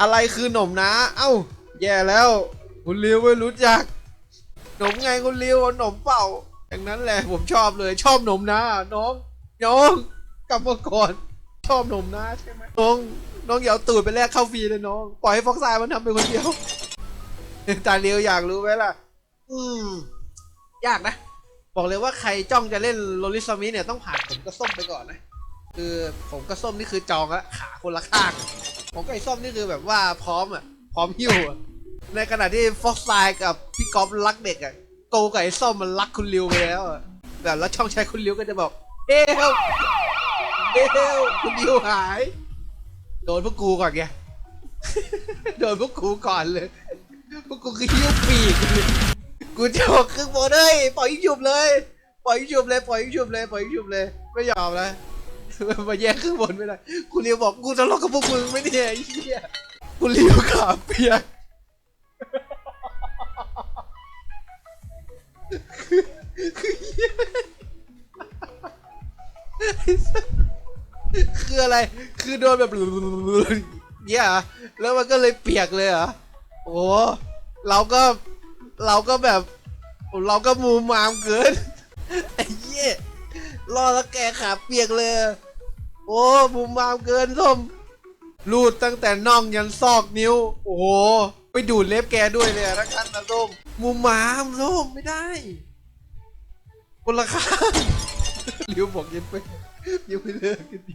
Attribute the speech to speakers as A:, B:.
A: อะไรคือหนมนะ เอ้า แย่แล้ว คุณริวไม่รู้จัก หนมไงคุณริวหนมเปล่า อย่างนั้นแหละผมชอบเลยชอบหนมนะ น้องน้องกลับมาก่อนชอบหนมนะใช่ไหมน้องน้องอย่าเอาตูดไปแลกเข้าฟรีเลยน้อง ปล่อยให้ฟอกซายมันทำไปคนเดียวตาเลียวอยากรู้ไหมล่ะ อืม ยากนะ บอกเลยว่าใครจ้องจะเล่นโลลิซามิเนี่ยต้องผ่านผมก็ส้มไปก่อนนะ คือผมก็ส้มนี่คือจองละขาคนละข้าง ผมกับไอ้ส้มนี่คือแบบว่าพร้อมอะ พร้อมหิ้วอะในขณะที่ฟ็อกไซกับพี่ก๊อฟรักเด็กอะโกกับไอ้ส้มมันรักคุณริวไปแล้วอะแบบแล้วช่องแชร์คุณริวก็จะบอกเฮลเฮลคุณริวหาย โดนพวกกูก่อนไง โดนพวกกูก่อนเลย พวกกูคือหิ้วปีกเลยกูจะบอกครึ่งบนเลยปล่อยยิงฉุบเลย ปล่อยยิงฉุบเลย ปล่อยยิงฉุบเลย ปล่อยยิงฉุบเลย ไม่ยอมนะ มาแย่งครึ่งบนไม่ได้คุณเลียวบอกกูทะเลาะกับพวกมึงไม่เนี่ยไอ้เหี้ยคุณเลียวขาเปียกคืออะไร คือโดนแบบเนี่ยแล้วมันก็เลยเปียกเลยเหรอ โอ้ เราก็ เราก็แบบ เราก็มูมามเกิน ไอ้เหี้ยรอแล้วแกขาเปียกเลย โอ้มุมามเกินส้มรูดตั้งแต่น่องยันซอกนิ้ว โอ้โห ไปดูดเล็บแกด้วยเลยอะทั้งคันนะส้มมุมมามส้มไม่ได้คนละข้างริวบอกยังไปยังไม่เลิกกันดี